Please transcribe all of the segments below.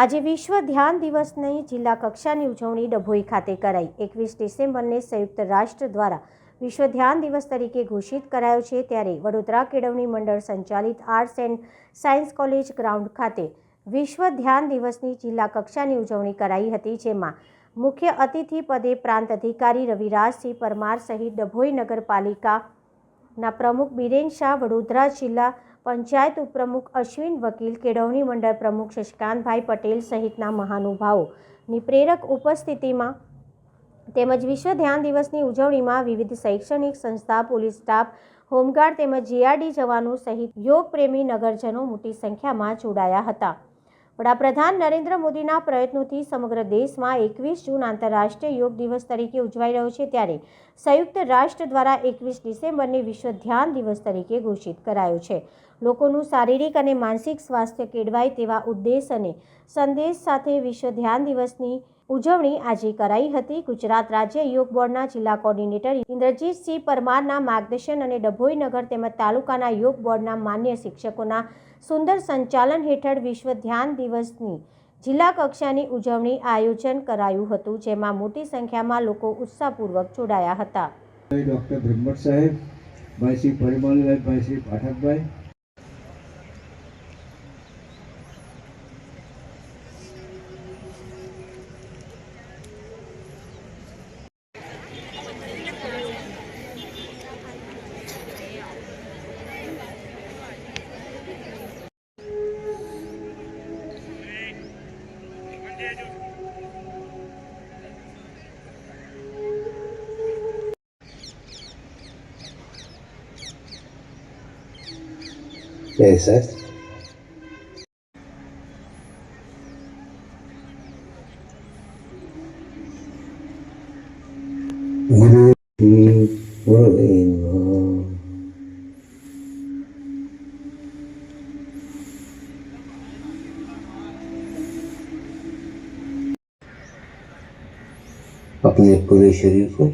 આજે વિશ્વ ધ્યાન દિવસની જિલ્લા કક્ષાની ઉજવણી ડભોઈ ખાતે કરાઈ. એકવીસ ડિસેમ્બરને સંયુક્ત રાષ્ટ્ર દ્વારા વિશ્વ ધ્યાન દિવસ તરીકે ઘોષિત કરાયો છે ત્યારે વડોદરા કેળવણી મંડળ સંચાલિત arts and science college ground ખાતે વિશ્વ ધ્યાન દિવસની જિલ્લા કક્ષાની ઉજવણી કરાઈ હતી, જેમાં મુખ્ય અતિથિ પદે પ્રાંત અધિકારી રવિરાજસિંહ પરમાર સહિત ડભોઈ નગરપાલિકાના પ્રમુખ બિરેન શાહ, વડોદરા જિલ્લા પંચાયત ઉપપ્રમુખ અશ્વિન વકીલ, કેળવણી મંડળ પ્રમુખ શશિકાંતભાઈ પટેલ સહિતના મહાનુભાવોની પ્રેરક ઉપસ્થિતિમાં તેમજ વિશ્વ ધ્યાન દિવસની ઉજવણીમાં વિવિધ શૈક્ષણિક સંસ્થા, પોલીસ સ્ટાફ, હોમગાર્ડ તેમજ જીઆરડી જવાનો સહિત યોગ પ્રેમી નગરજનો મોટી સંખ્યામાં જોડાયા હતા. વડાપ્રધાન નરેન્દ્ર મોદીના પ્રયત્નોથી સમગ્ર દેશમાં એકવીસ જૂન આંતરરાષ્ટ્રીય યોગ દિવસ તરીકે ઉજવાઈ રહ્યો છે ત્યારે સંયુક્ત રાષ્ટ્ર દ્વારા એકવીસ ડિસેમ્બરને વિશ્વ ધ્યાન દિવસ તરીકે ઘોષિત કરાયો છે. લોકોનું શારીરિક અને માનસિક સ્વાસ્થ્ય કેળવાય તેવા ઉદ્દેશ અને સંદેશ સાથે વિશ્વ ધ્યાન દિવસની ઉજવણી આજે કરાઈ હતી. ગુજરાત રાજ્ય યોગ બોર્ડના જિલ્લા કોર્ડિનેટર ઇન્દ્રજીતસિંહ પરમારના માર્ગદર્શન અને ડભોઈ નગર તેમજ તાલુકાના યોગ બોર્ડના માન્ય શિક્ષકોના સુંદર સંચાલન હેઠળ વિશ્વ ધ્યાન દિવસની જિલ્લા કક્ષાની ઉજવણી આયોજન કરાયું હતું, જેમાં મોટી સંખ્યામાં લોકો ઉત્સાહપૂર્વક જોડાયા હતા. ડૉક્ટર બ્રહ્મટ સાહેબ, ભાઈ શ્રી પરિમલભાઈ ભાઈ શ્રી પાઠકભાઈ Yes, sir. अपने पूरे शरीर को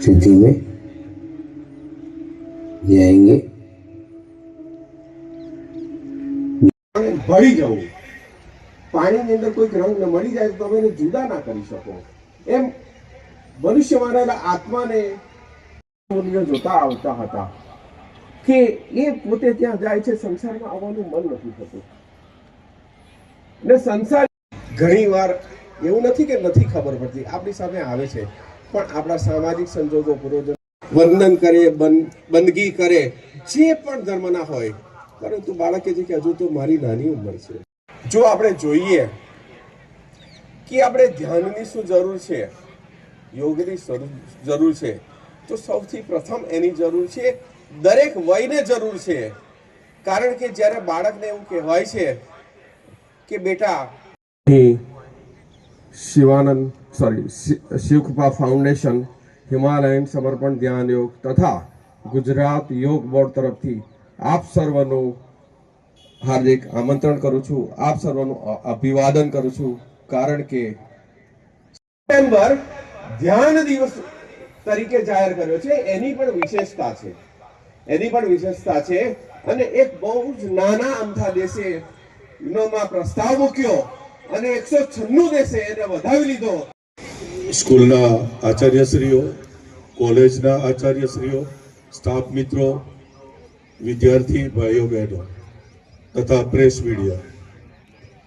स्थिति में जाएंगे પાણી ભળી જવું પાણીની અંદર કોઈ રંગ મળી જાય તો તમે એને જુદા ના કરી શકો એમ મનુષ્યમાં રહેલા આત્માને મુનિઓ જોતા આવતા હતા કે એ પોતે ત્યાં જાય છે સંસારમાં આવવાનું મન નથી થતું ને સંસાર ઘણી વાર એવું નથી કે નથી ખબર પડતી, આપણી સામે આવે છે. પણ આપણા સામાજિક સંજોગો, પૂર્વજો વંદન કરે બંદગી કરે, જે પણ ધર્મના હોય. પરંતુ બાળકે છે કે હજુ તો મારી નાની ઉંમર છે. જો આપણે જોઈએ કે આપણે ધ્યાનની શું જરૂર છે, યોગની જરૂર છે, તો સૌથી પ્રથમ એની જરૂર છે, દરેક વયને જરૂર છે. કારણ કે જ્યારે બાળકને એવું કહેવાય છે કે બેટા Shivanand sorry Shivkrupa foundation Himalayan Samarpan Dhyan Yog તથા ગુજરાત યોગ બોર્ડ તરફથી આપ સર્વનું હાર્દિક આમંત્રણ કરું છું આપ સર્વનું અભિવાદન કરું છું કારણ કે સપ્ટેમ્બર ધ્યાન દિવસ તરીકે જાહેર કર્યો છે એની પણ વિશેષતા છે. એની પણ વિશેષતા છે અને એક બહુ જ નાના અમથા દેશે યુનોમાં પ્રસ્તાવ મૂક્યો અને એકસો છન્નું દેશે એને વધાવી લીધો. સ્કૂલના આચાર્યશ્રીઓ કોલેજના આચાર્યશ્રીઓ સ્ટાફ મિત્રો વિદ્યાર્થી ભાઈઓ બહેનો તથા પ્રેસ મીડિયા.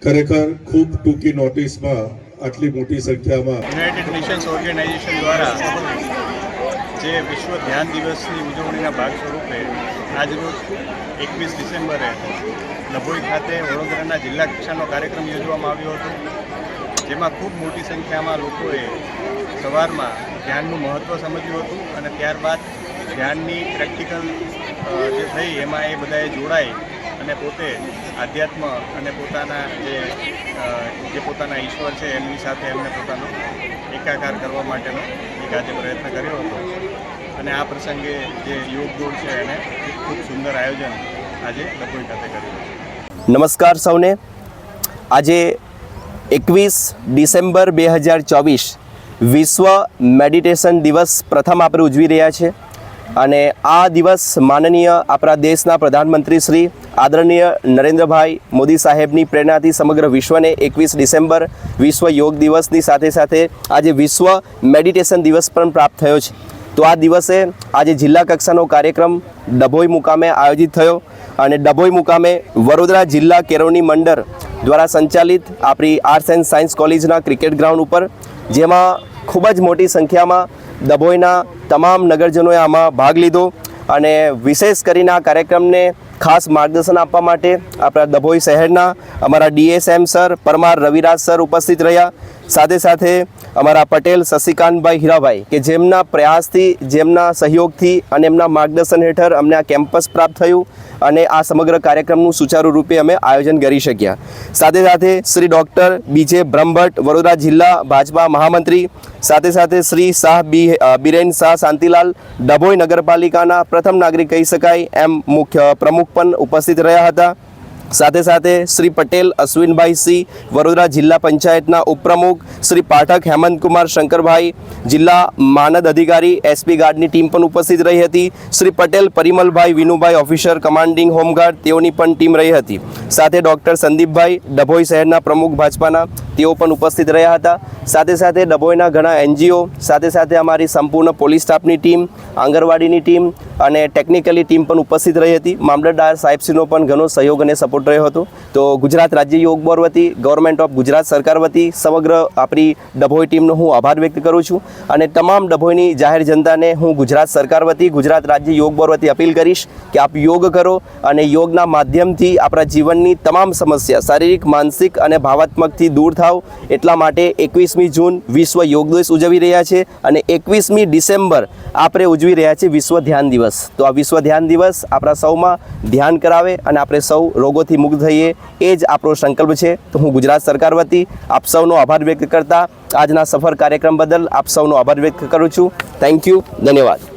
ખરેખર ખૂબ ટૂંકી નોટિસમાં આટલી મોટી સંખ્યામાં યુનાઇટેડ નેશન્સ ઓર્ગેનાઇઝેશન દ્વારા જે વિશ્વ ધ્યાન દિવસની ઉજવણીના ભાગ સ્વરૂપે આજરોજ એકવીસ ડિસેમ્બરે ડભોઈ ખાતે વડોદરાના જિલ્લા કક્ષાનો કાર્યક્રમ યોજવામાં આવ્યો હતો, જેમાં ખૂબ મોટી સંખ્યામાં લોકોએ સવારમાં ધ્યાનનું મહત્ત્વ સમજ્યું હતું અને ત્યારબાદ ધ્યાનની પ્રેક્ટિકલ જે થઈ એમાં એ બધાએ જોડાઈ અને પોતે આધ્યાત્મ અને પોતાના જે જે પોતાના ઈશ્વર છે એમની સાથે એમને પોતાનો એકાકાર કરવા માટેનો એક આજે પ્રયત્ન કર્યો હતો. અને આ પ્રસંગે જે યોગ ગોળ છે એને ખૂબ સુંદર આયોજન આજે ડભોઈ ખાતે કર્યું નમસ્કાર સૌને. આજે એકવીસ ડિસેમ્બર બે હજાર ચોવીસ વિશ્વ મેડિટેશન દિવસ પ્રથમ આપણે ઉજવી રહ્યા છે અને આ દિવસ માનનીય આપણા દેશના પ્રધાનમંત્રી શ્રી આદરણીય નરેન્દ્રભાઈ મોદી સાહેબની પ્રેરણાથી સમગ્ર વિશ્વને એકવીસ ડિસેમ્બર વિશ્વ યોગ દિવસની સાથે સાથે આજે વિશ્વ મેડિટેશન દિવસ પણ પ્રાપ્ત થયો છે. તો આ દિવસે આજે જિલ્લા કક્ષાનો કાર્યક્રમ ડભોઈ મુકામે આયોજિત થયો. અને ડભોઈ મુકામે વડોદરા જિલ્લા કેરોની મંડળ દ્વારા સંચાલિત આપણી આર્ટ્સ એન્ડ સાયન્સ કોલેજના ક્રિકેટ ગ્રાઉન્ડ ઉપર, જેમાં ખૂબ જ મોટી સંખ્યામાં ડભોઈના તમામ નગરજનોએ આમાં ભાગ લીધો અને વિશેષ કરીને આ કાર્યક્રમને ખાસ માર્ગદર્શન આપવા માટે આપણા ડભોઈ શહેરના અમારા DSM sir, Parmar Raviraj sir ઉપસ્થિત રહ્યા. સાથે સાથે અમારા પટેલ શશિકાંતભાઈ હીરાભાઈ કે જેમના પ્રયાસથી, જેમના સહયોગથી અને એમના માર્ગદર્શન હેઠળ અમને આ કેમ્પસ પ્રાપ્ત થયું. અને આ સમગ્ર કાર્યક્રમનું સુચારુ રૂપે અમે આયોજન કરી શક્યા. સાથે સાથે શ્રી ડૉક્ટર બીજે બ્રહ્મભટ્ટ, વડોદરા જિલ્લા ભાજપા મહામંત્રી, સાથે સાથે શ્રી શાહ બી બિરેન શાહ શાંતિલાલ, ડભોઈ નગરપાલિકાના પ્રથમ નાગરિક કહી શકાય એમ મુખ્ય પ્રમુખ પણ ઉપસ્થિત રહ્યા હતા. સાથે સાથે શ્રી પટેલ, અશ્વિનભાઈ સિંહ વડોદરા જિલ્લા પંચાયતના ઉપપ્રમુખ શ્રી પાઠક હેમંતકુમાર શંકરભાઈ, જિલ્લા માનદ અધિકારી એસપી ગાર્ડની ટીમ પણ ઉપસ્થિત રહી હતી. Shri Patel, Parimalbhai, Vinubhai, officer, commanding home guard તેઓની પણ ટીમ રહી હતી. સાથે ડૉક્ટર સંદીપભાઈ ડભોઈ શહેરના પ્રમુખ ભાજપાના તેઓ પણ ઉપસ્થિત રહ્યા હતા. સાથે સાથે ડભોઈના ઘણા એનજીઓ, સાથે સાથે અમારી સંપૂર્ણ પોલીસ સ્ટાફની ટીમ, આંગણવાડીની ટીમ અને ટેકનિકલી ટીમ પણ ઉપસ્થિત રહી હતી. મામલતદાર સાહેબશ્રીનો પણ ઘણો સહયોગ અને સપોર્ટ રહ્યો હતો. તો ગુજરાત રાજ્ય યોગ બોર્ડ વતી ગવર્મેન્ટ ઓફ ગુજરાત સરકાર વતી, સમગ્ર આપણી ડભોઈ ટીમનો હું આભાર વ્યક્ત કરું છું. અને તમામ ડભોઈની જાહેર જનતાને હું ગુજરાત સરકાર વતી, ગુજરાત રાજ્ય યોગ બોર્ડ વતી અપીલ કરીશ કે આપ યોગ કરો અને યોગના માધ્યમથી આપણા જીવનની તમામ સમસ્યા શારીરિક, માનસિક અને ભાવાત્મકથી દૂર થાવ. એટલા માટે એકવીસમી જૂન વિશ્વ યોગ દિવસ ઉજવી રહ્યા છે અને એકવીસમી ડિસેમ્બર આપણે ઉજવી રહ્યા છીએ વિશ્વ ધ્યાન દિવસ. તો આ વિશ્વ ધ્યાન દિવસ આપણા સૌમાં ધ્યાન કરાવે અને આપણે સૌ રોગોથી મુક્ત થઈએ, એ જ આપણો સંકલ્પ છે. તો હું ગુજરાત સરકાર વતી આપ સૌનો આભાર વ્યક્ત કરતા આજના સફર કાર્યક્રમ બદલ આપ સૌનો આભાર વ્યક્ત કરું છું. થેન્ક યુ ધન્યવાદ.